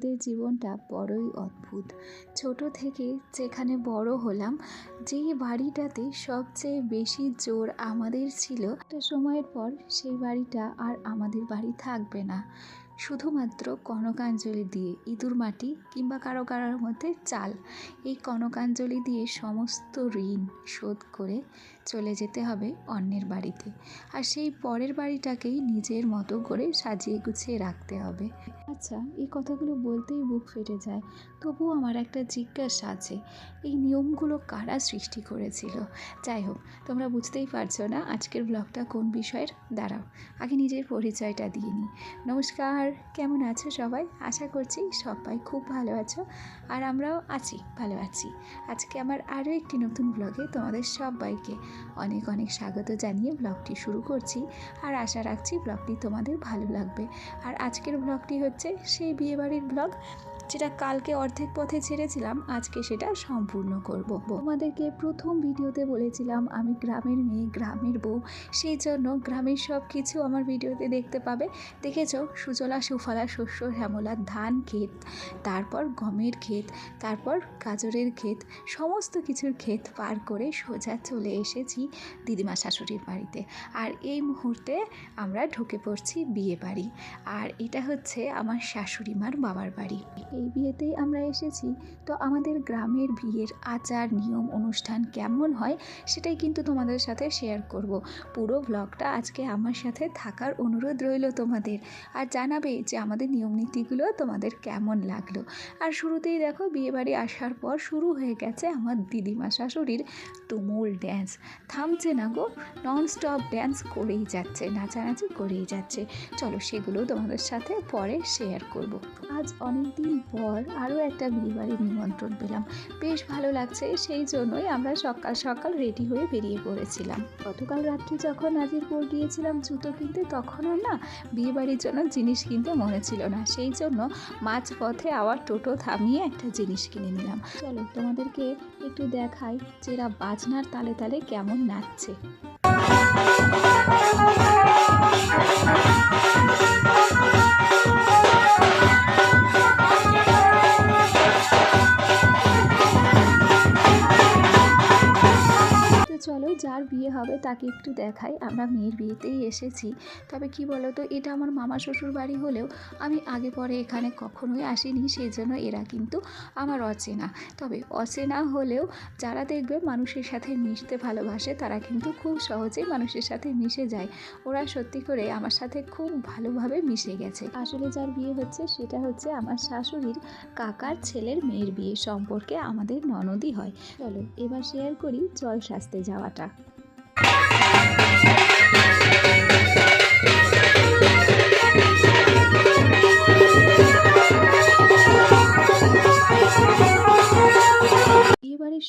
বাড়িদের জীবনটা বড়ই অদ্ভুত। ছোট থেকে যেখানে বড় হলাম, যেই বাড়িটাতে সবচেয়ে বেশি জোর আমাদের ছিল, একটা সময়ের পর সেই বাড়িটা আর আমাদের বাড়ি থাকবে না। শুধুমাত্র কনকাঞ্জলি দিয়ে ইঁদুর মাটি কিংবা কারও কারোর মধ্যে চাল। এই কনকাঞ্জলি দিয়ে সমস্ত ঋণ শোধ করে চলে যেতে হবে অন্যের বাড়িতে। আর সেই পরের বাড়িটাকেই নিজের মতো করে সাজিয়ে গুছিয়ে রাখতে হবে। আচ্ছা এই কথাগুলো বলতেই বুক ফেটে যায়। তবুও আমার একটা জিজ্ঞাসা আছে, এই নিয়মগুলো কারা সৃষ্টি করেছিল? যাই হোক, তোমরা বুঝতেই পারছ না আজকের ব্লগটা কোন বিষয়ের? দাঁড়াও, আগে নিজের পরিচয়টা দিয়ে নিই। নমস্কার, কেমন আছো সবাই? আশা করছি সবাই খুব ভালো আছো আর আমরাও আছি, ভালো আছি। আজকে আমার আরও একটি নতুন ব্লগে তোমাদের সবাইকে অনেক অনেক স্বাগত জানিয়ে ব্লগটি শুরু করছি আর আশা রাখছি ব্লগটি তোমাদের ভালো লাগবে। আর আজকের ব্লগটি হচ্ছে সেই বিয়েবাড়ির ব্লগ, যেটা কালকে অর্ধেক পথে ছেড়েছিলাম, আজকে সেটা সম্পূর্ণ করব। তোমাদেরকে প্রথম ভিডিওতে বলেছিলাম, আমি গ্রামের মেয়ে, গ্রামের বউ, সেই জন্য গ্রামের সব কিছু আমার ভিডিওতে দেখতে পাবে। দেখেছ? সুজলা, সুফলা, শস্য, শ্যামলা, ধান ক্ষেত, তারপর গমের ক্ষেত, তারপর গাজরের ক্ষেত, সমস্ত কিছুর ক্ষেত পার করে সোজা চলে এসেছি দিদিমা শাশুড়ির বাড়িতে। আর এই মুহূর্তে আমরা ঢুকে পড়ছি বিয়ে বাড়ি। আর এটা হচ্ছে আমার শাশুড়ি মার বাবার বাড়ি। এই বিয়েতেই আমরা এসেছি। তো আমাদের গ্রামের বিয়ের আচার, নিয়ম, অনুষ্ঠান কেমন হয় সেটাই কিন্তু তোমাদের সাথে শেয়ার করব। পুরো ব্লগটা আজকে আমার সাথে থাকার অনুরোধ রইল তোমাদের। আর জানাবে যে আমাদের নিয়ম নীতিগুলো তোমাদের কেমন লাগল। আর শুরুতেই দেখো বিয়েবাড়ি আসার পর শুরু হয়ে গেছে আমার দিদিমা শাশুড়ির তুমুল ড্যান্স থামছে না গো নন স্টপ ড্যান্স করেই যাচ্ছে, নাচানাচি করেই যাচ্ছে। চলো সেগুলো তোমাদের সাথে পরে শেয়ার করব। আজ অনেক দিন পর আরও একটা বিয়েবাড়ির নিমন্ত্রণ পেলাম। বেশ ভালো লাগছে, সেই জন্যই আমরা সকাল সকাল রেডি হয়ে বেরিয়ে পড়েছিলাম। গতকাল রাত্রি যখন নাজিরপুর গিয়েছিলাম জুতো কিনতে তখনও না বিয়েবাড়ির জন্য জিনিস কিনতে মনে ছিল না। সেই জন্য মাঝ পথে আবার টোটো থামিয়ে একটা জিনিস কিনে নিলাম। চলো তোমাদেরকে একটু দেখাই যে এরা বাজনার তালে তালে কেমন নাচছে। হবে তাকে একটু দেখাই। আমরা মেয়ের বিয়েতেই এসেছি। তবে কি বলো তো এটা আমার মামা শ্বশুর বাড়ি হলেও আমি আগে পরে এখানে কখনোই আসিনি সেই জন্য এরা কিন্তু আমার অচেনা। তবে অচেনা হলেও যারা দেখবে মানুষের সাথে মিশতে ভালোবাসে, তারা কিন্তু খুব সহজেই মানুষের সাথে মিশে যায়। ওরা সত্যি করে আমার সাথে খুব ভালোভাবে মিশে গেছে। আসলে যার বিয়ে হচ্ছে, সেটা হচ্ছে আমার শাশুড়ির কাকার ছেলের মেয়ের বিয়ে সম্পর্কে আমাদের ননদই হয়। চলো, এবার শেয়ার করি জল সাজতে যাওয়াটা।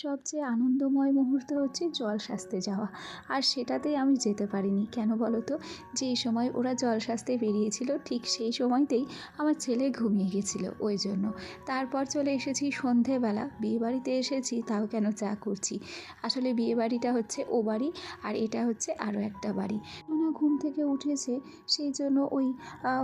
সবচেয়ে আনন্দময় মুহূর্ত হচ্ছে জল সাজতে যাওয়া। আর সেটাতেই আমি যেতে পারিনি। কেন বলো তো? যে সময় ওরা জল সাজতে বেরিয়েছিল, ঠিক সেই সময়তেই আমার ছেলে ঘুমিয়ে গেছিল ওই জন্য। তারপর চলে এসেছি সন্ধেবেলা। বিয়েবাড়িতে এসেছি, তাও কেন চা করছি? আসলে বিয়েবাড়িটা হচ্ছে ও বাড়ি, আর এটা হচ্ছে আরও একটা বাড়ি। না ঘুম থেকে উঠেছে, সেই জন্য ওই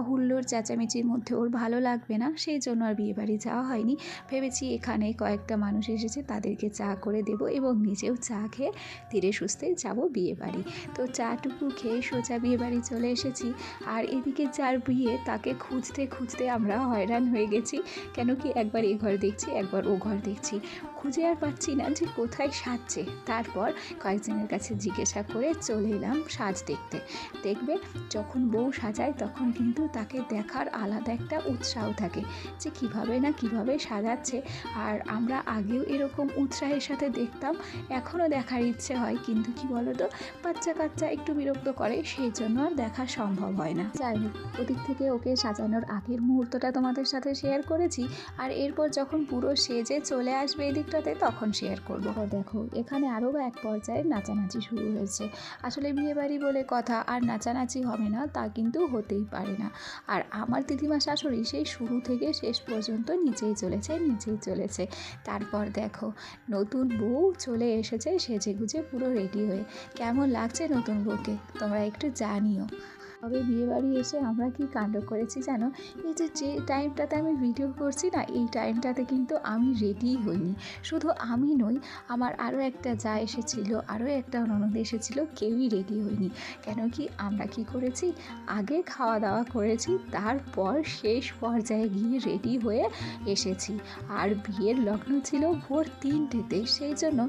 হুল্লোর চেঁচামেচির মধ্যে ওর ভালো লাগবে না, সেই জন্য আর বিয়েবাড়ি যাওয়া হয়নি। ভেবেছি এখানে কয়েকটা মানুষ এসেছে, তাদেরকে চা করে দেব এবং নিজেও চা খেয়ে ধীরে সুস্থে যাব বিয়ে বাড়ি। তো চাটুকু খেয়ে সোজা বিয়ে বাড়ি চলে এসেছি। আর এদিকে যার বিয়ে, তাকে খুঁজতে খুঁজতে আমরা হয়রান হয়ে গেছি। কেন কি একবার এ ঘর দেখছি, একবার ও ঘর দেখছি। খুঁজে আর পাচ্ছি না যে কোথায় সাজছে। তারপর কয়েকজনের কাছে জিজ্ঞাসা করে চলে এলাম সাজ দেখতে। দেখবে যখন বউ সাজায় তখন কিন্তু তাকে দেখার আলাদা একটা উৎসাহ থাকে যে কীভাবে না কীভাবে সাজাচ্ছে। আর আমরা আগেও এরকম উৎসাহের সাথে দেখতাম, এখনও দেখার ইচ্ছে হয়। কিন্তু কি বলো তো বাচ্চা কাচ্চা একটু বিরক্ত করে, সেই জন্য আর দেখা সম্ভব হয় না। যাই হোক, ওদিক থেকে ওকে সাজানোর আগের মুহূর্তটা তোমাদের সাথে শেয়ার করেছি। আর এরপর যখন পুরো সেজে চলে আসবে এদিকটাতে তখন শেয়ার করব। দেখো, এখানে আরও এক পর্যায়ে নাচানাচি শুরু হয়েছে। আসলে বিয়েবাড়ি বলে কথা, আর নাচানাচি হবে না, তা কিন্তু হতেই পারে না। আর আমার দিদিমা শাশুড়ি সেই শুরু থেকে শেষ পর্যন্ত নিচেই চলেছে নিচেই চলেছে। তারপর দেখো, নতুন বউ চলে এসেছে সেজে গুজে পুরো রেডি হয়ে। কেমন লাগছে নতুন বউকে? তোমরা একটু জানিও। তবে বিয়েবাড়ি এসে আমরা কি কাণ্ড করেছি জানো? এই যে যে টাইমটাতে আমি ভিডিও করছি না, এই টাইমটাতে কিন্তু আমি রেডি হইনি। শুধু আমি নই, আমার আরও একটা যা এসেছিল আরও একটা ননদ এসেছিল, কেউই রেডি হয়নি কেন কি আমরা কি করেছি? আগে খাওয়া দাওয়া করেছি, তারপর শেষ পর্যায়ে গিয়ে রেডি হয়ে এসেছি। আর বিয়ের লগ্ন ছিল ভোর তিনটেতে, সেই জন্য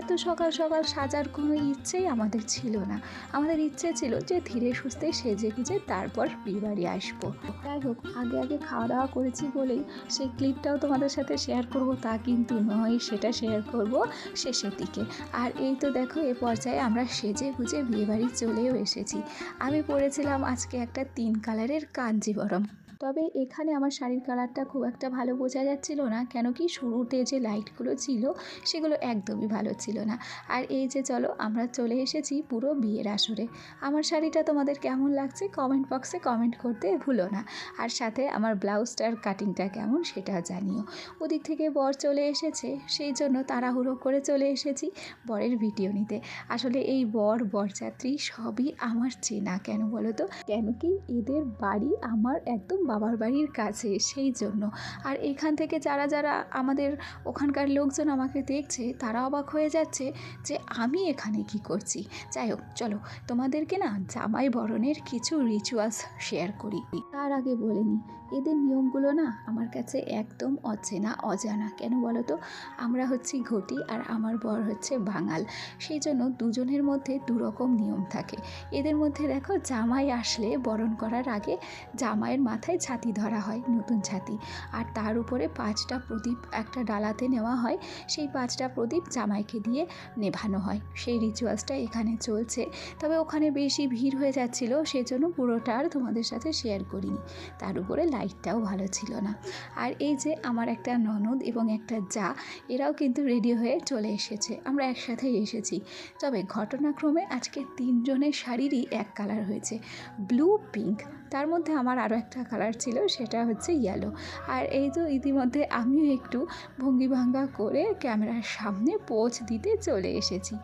এত সকাল সকাল সাজার কোনো ইচ্ছেই আমাদের ছিল না। আমাদের ইচ্ছে ছিল যে ধীরে সুস্থে সেজে গুজে তারপর বিয়েবাড়ি আসব। যাই হোক, আগে আগে খাওয়া দাওয়া করেছি বলেই সেই ক্লিপটাও তোমাদের সাথে শেয়ার করব, তা কিন্তু নয়, সেটা শেয়ার করব শেষের দিকে। আর এই তো দেখো, এ পর্যায়ে আমরা সেজে গুজে বিয়েবাড়ি চলেও এসেছি। আমি পরেছিলাম আজকে একটা তিন কালারের কাঞ্জিবরম তবে এখানে আমার শাড়ির কালারটা খুব একটা ভালো বোঝা যাচ্ছিল না। কেন কি শুরুতে যে লাইটগুলো ছিল, সেগুলো একদমই ভালো ছিল না। আর এই যে চলো, আমরা চলে এসেছি পুরো বিয়ের আসরে। আমার শাড়িটা তোমাদের কেমন লাগছে কমেন্ট বক্সে কমেন্ট করতে ভুলো না। আর সাথে আমার ব্লাউজটার কাটিংটা কেমন সেটা জানিও। ওদিক থেকে বর চলে এসেছে, সেই জন্য তাড়াহুড়ো করে চলে এসেছি বরের ভিডিও নিতে। আসলে এই বর, বরযাত্রী সবই আমার চেনা কেন বলো তো? কেন কি এদের বাড়ি আমার একদম বাবার বাড়ির কাছে, সেই জন্য। আর এখান থেকে যারা যারা আমাদের ওখানকার লোকজন আমাকে দেখছে, তারা অবাক হয়ে যাচ্ছে যে আমি এখানে কি করছি। যাই হোক, চলো, তোমাদেরকে না জামাই বরণের কিছু রিচুয়ালস শেয়ার করি। তার আগে বলে নিই এদের নিয়মগুলো না আমার কাছে একদম অচেনা, অজানা। কেন বলো তো? আমরা হচ্ছি ঘটি আর আমার বর হচ্ছে বাঙাল। সেই জন্য দুজনের মধ্যে দুরকম নিয়ম থাকে। এদের মধ্যে দেখো, জামাই আসলে বরণ করার আগে জামাইয়ের মাথায় ছাতি ধরা হয়, নতুন ছাতি। আর তার উপরে পাঁচটা প্রদীপ একটা ডালাতে নেওয়া হয়, সেই পাঁচটা প্রদীপ জামাইকে দিয়ে নেভানো হয়। সেই রিচুয়ালসটা এখানে চলছে। তবে ওখানে বেশি ভিড় হয়ে যাচ্ছিল, সেজন্য পুরোটা আর তোমাদের সাথে শেয়ার করিনি। তার উপরে লাইটটাও ভালো ছিল না। আর এই যে আমার একটা ননদ এবং একটা যা, এরাও কিন্তু রেডি হয়ে চলে এসেছে। আমরা একসাথেই এসেছি। তবে ঘটনাক্রমে আজকে তিনজনের শাড়িরই এক কালার হয়েছে। ব্লু পিঙ্ক তার মধ্যে আমার আরও একটা কালার ছিল, সেটা হচ্ছে ইয়েলো আর এই তো ইতিমধ্যে আমিও একটু ভঙ্গিভাঙ্গা করে ক্যামেরার সামনে পোজ দিতে চলে এসেছি।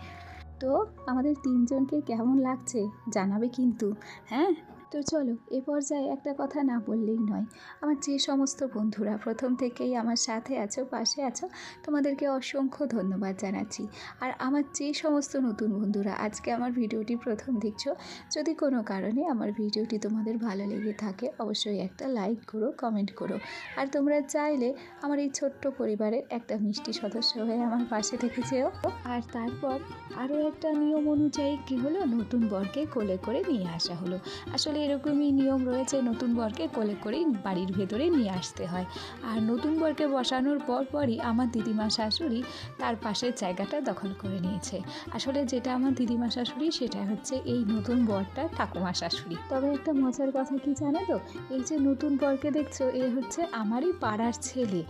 তো আমাদের তিনজনকে কেমন লাগছে জানাবে কিন্তু হ্যাঁ? তো চলো, এ পর্যায়ে একটা কথা না বললেই নয়। আমার যে সমস্ত বন্ধুরা প্রথম থেকেই আমার সাথে আছো, পাশে আছো, তোমাদেরকে অসংখ্য ধন্যবাদ জানাচ্ছি। আর আমার যে সমস্ত নতুন বন্ধুরা আজকে আমার ভিডিওটি প্রথম দেখছ, যদি কোনো কারণে আমার ভিডিওটি তোমাদের ভালো লেগে থাকে, অবশ্যই একটা লাইক করো, কমেন্ট করো। আর তোমরা চাইলে আমার এই ছোট্ট পরিবারের একটা মিষ্টি সদস্য হয়ে আমার পাশে থেকে যেও। আর তারপর আরও একটা নিয়ম অনুযায়ী কী হলো? নতুন বরকে কোলে করে নিয়ে আসা হলো। আসলে এরকমই নিয়ম রয়েছে নতুন বরকে কোলে করেই বাড়ির ভেতরে নিয়ে আসতে হয়। আর নতুন বরকে বসানোর পর পরই আমার দিদিমা শাশুড়ি তার পাশের জায়গাটা দখল করে নিয়েছে। আসলে যেটা আমার দিদিমা শাশুড়ি, সেটা হচ্ছে এই নতুন বরটা ঠাকুমা শাশুড়ি। তবে একটা মজার কথা কি জানো তো? এই যে নতুন বরকে দেখছ, এ হচ্ছে আমারই পাড়ার ছেলে।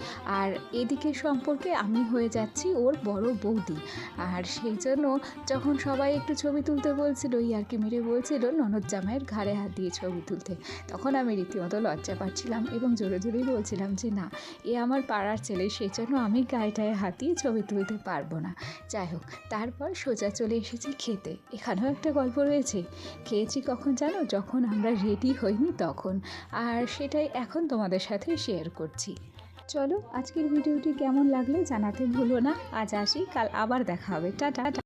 আর এদিকে সম্পর্কে আমি হয়ে যাচ্ছি ওর বড় বৌদি। আর সেই জন্য যখন সবাই একটু ছবি তুলতে বলছিল, ইয়ার্কি মেরে বলছিল, ননদ জামাইয়ের ঘাড়ে হাত দিয়ে ছবি তুলতে। তখন আমি রীতিমতো লজ্জা পাচ্ছিলাম এবং জোরে জোরেই বলছিলাম যে, না, এ আমার পাড়ার ছেলে সেই জন্য আমি গায়েটায় হাতিয়ে ছবি তুলতে পারব না। যাই হোক, তারপর সোজা চলে এসেছি খেতে। এখানেও একটা গল্প রয়েছে। খেয়েছি কখন জানো? যখন আমরা রেডি হইনি তখন। আর সেটাই এখন তোমাদের সাথে শেয়ার করছি। চলো, আজকের ভিডিওটি কেমন লাগল জানাতে ভুলো না। আজ আসি, কাল আবার দেখা হবে। টাটা।